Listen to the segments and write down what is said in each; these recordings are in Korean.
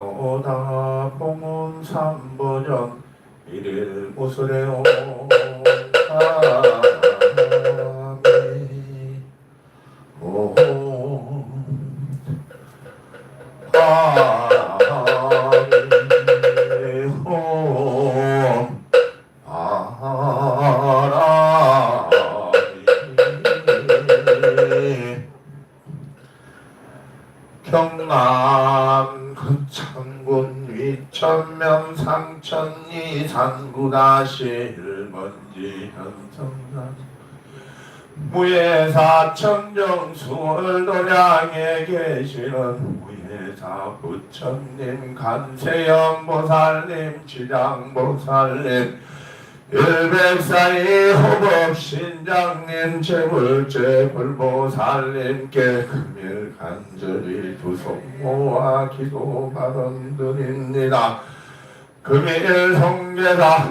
오다 봉은 삼보전 일일 무술에 오 구다실 먼지 현성산 무예사 청정수월 도량에 계시는 무예사 부처님 간세연 보살님 지장보살님 일백사이 호법 신장님 재물제 불보살님께 금일 간절히 두 손 모아 기도 발언 드립니다. 금일 성계사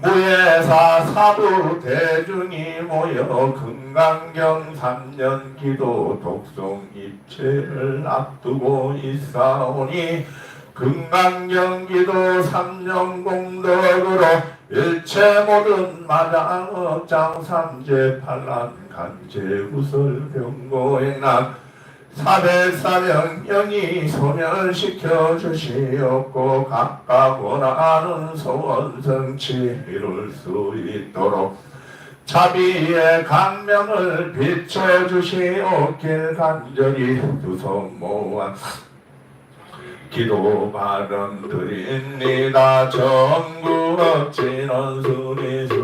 무예사 사부 대중이 모여 금강경 3년 기도 독송 입체를 앞두고 있사오니 금강경 기도 3년 공덕으로 일체 모든 마당 장삼재 반란 간제 구설 병고행난 사백사명 영이 소멸시켜 주시옵고 각각 원하는 소원 성취 이룰 수 있도록 자비의 강명을 비춰 주시옵길 간절히 두손 모아 기도 발언 드립니다. 어찌는 수리 수리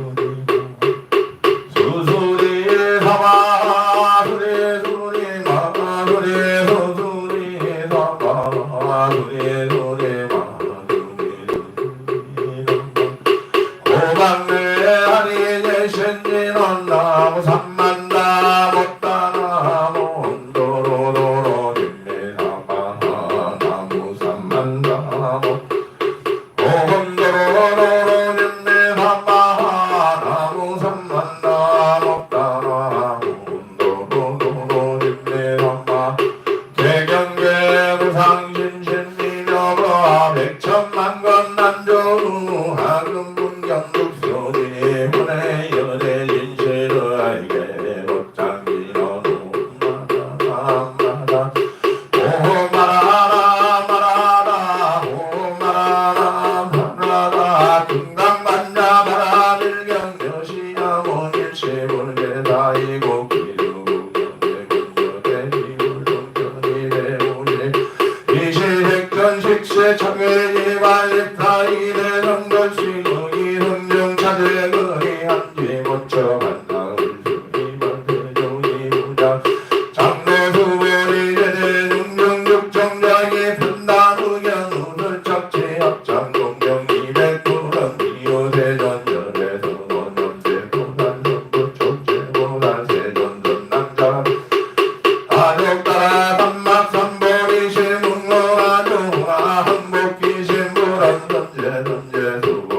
Boom.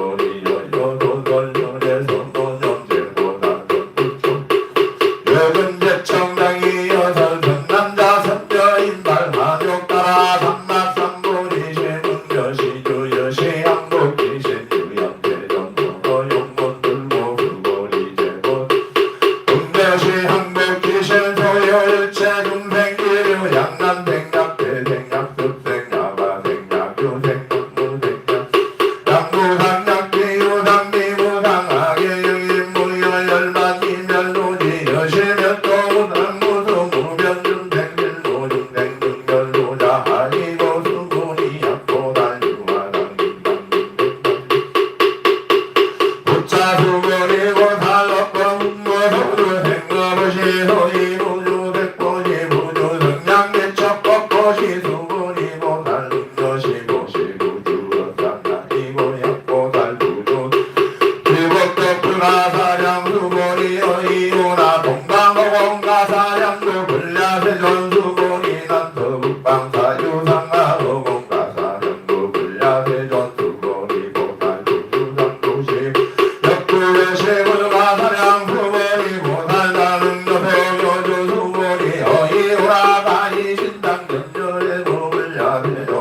Maravilha.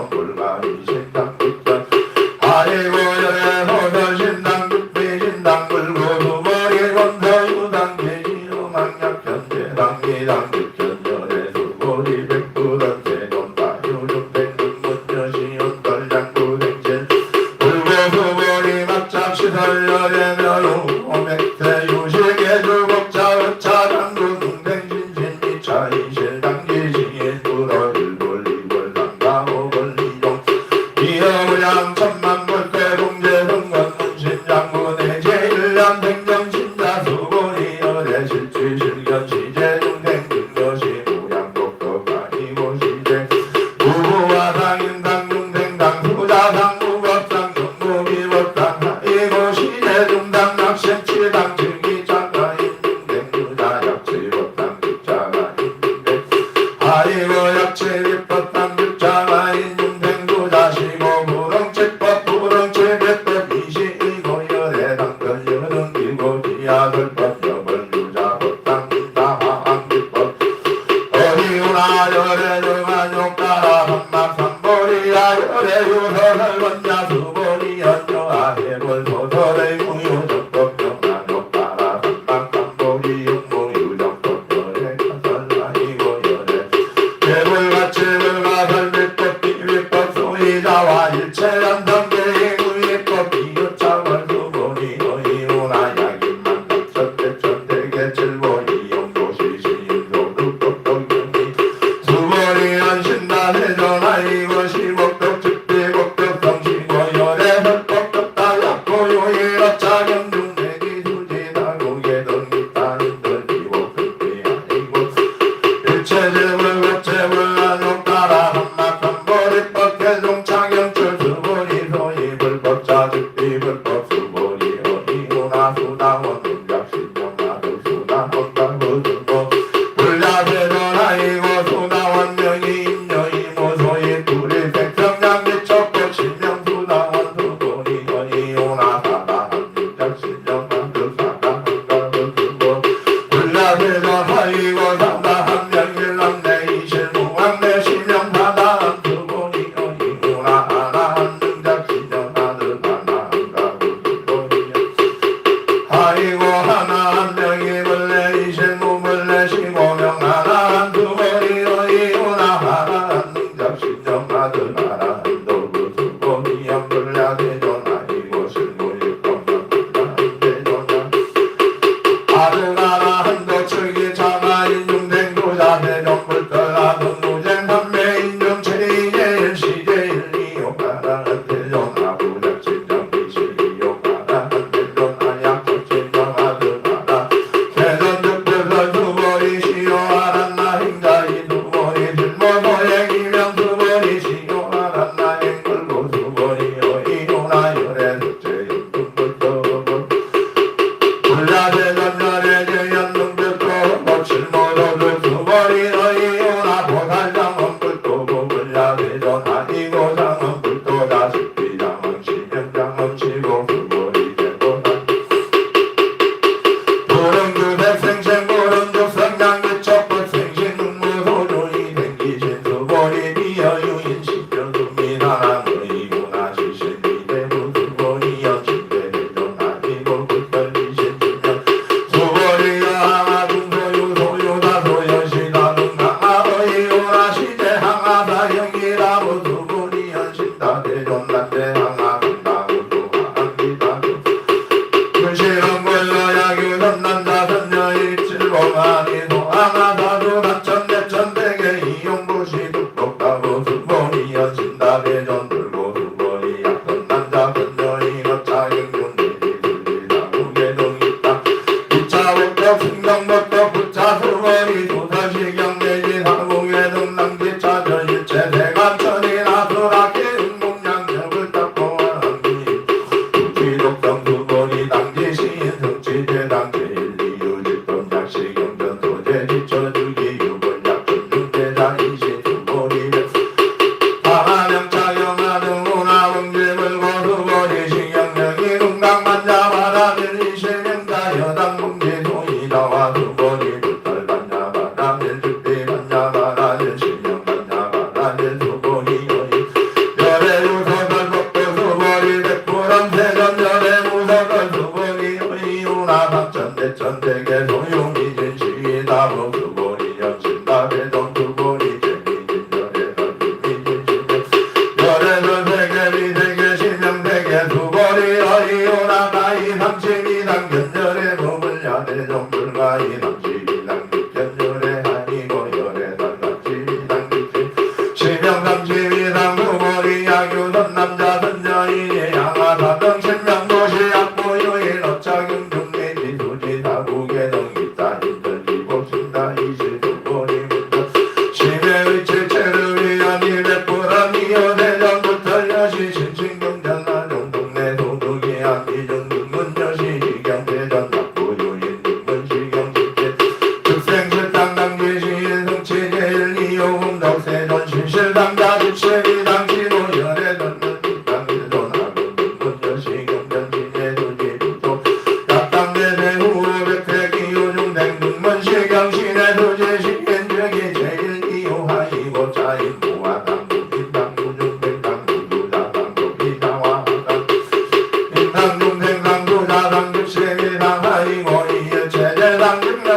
연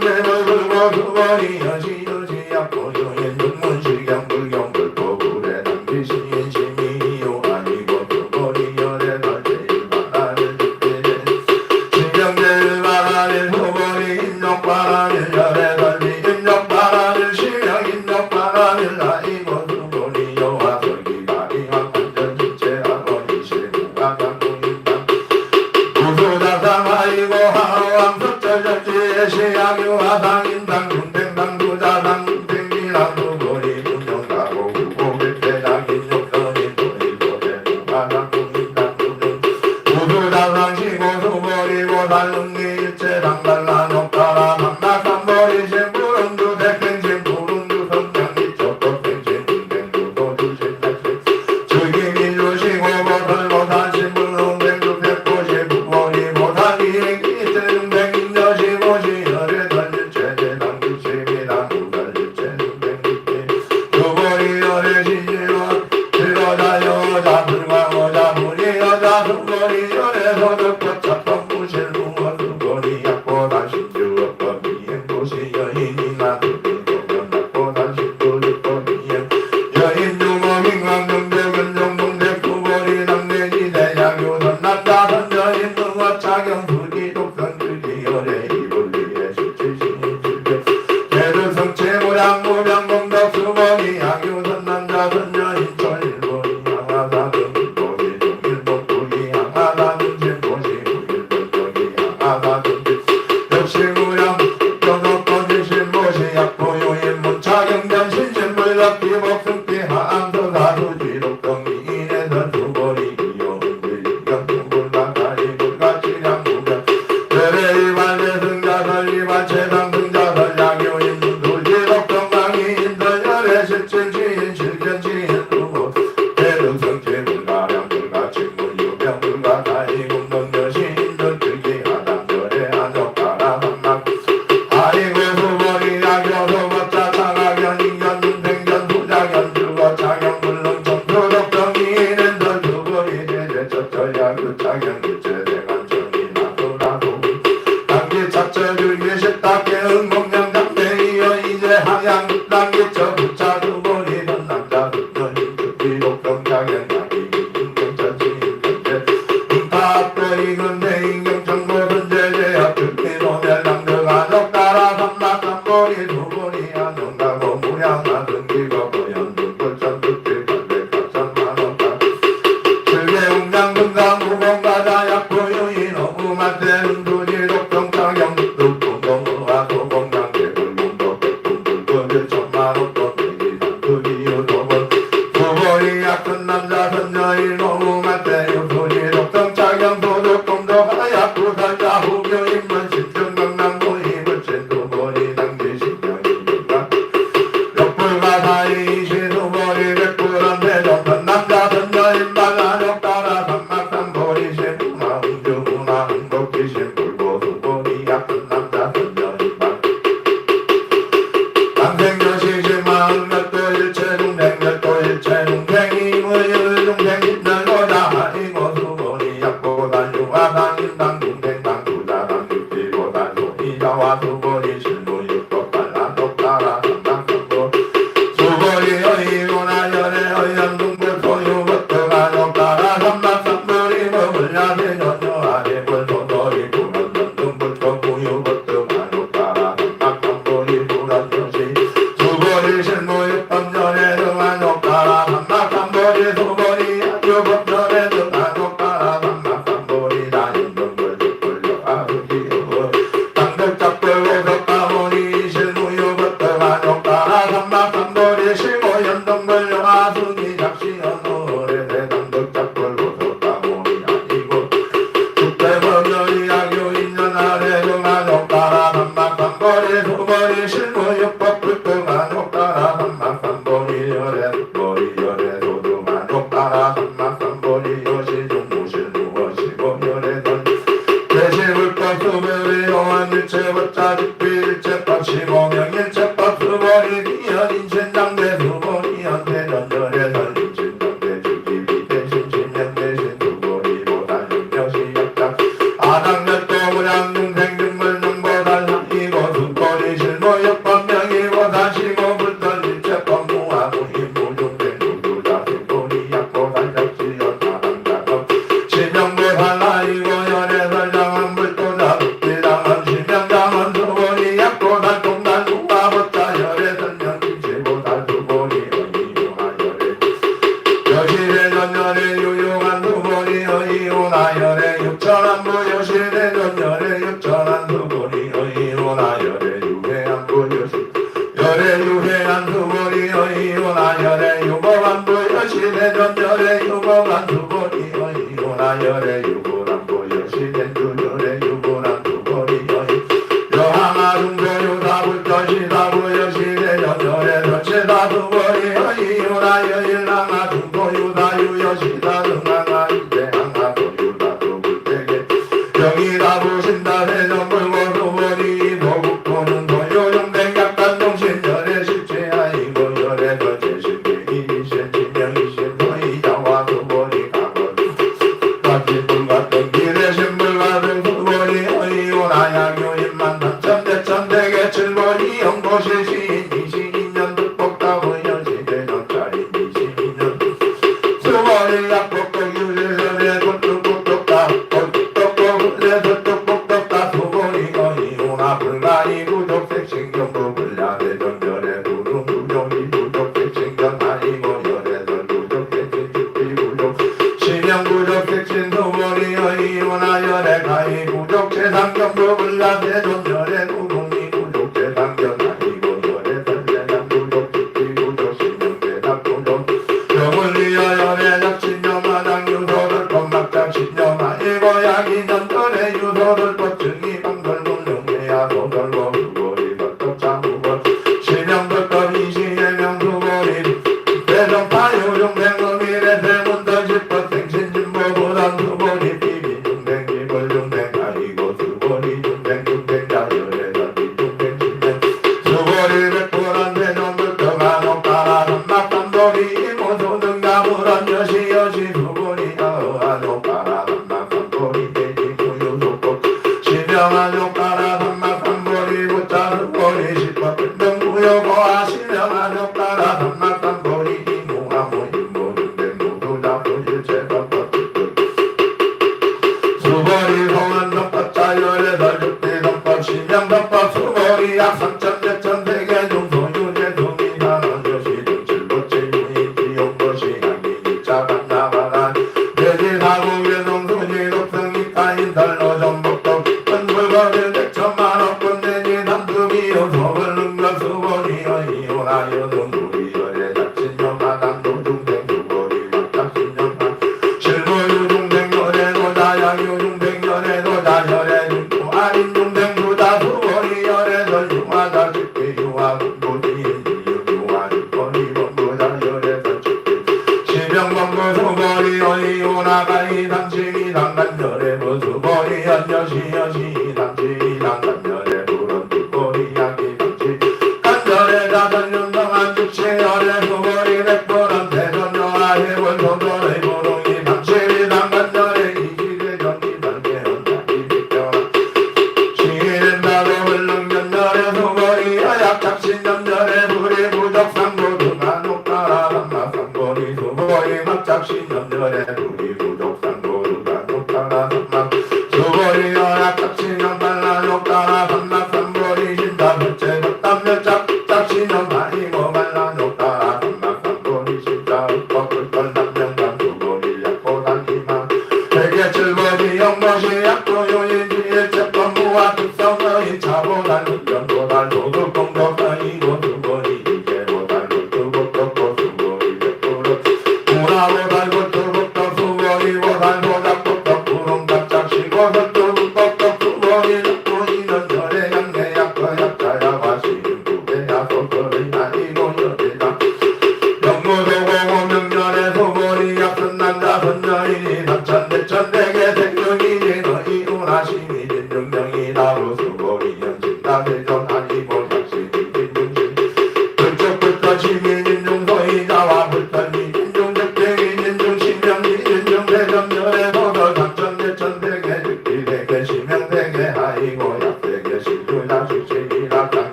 체제당 김당 살릉 Santo.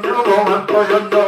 일체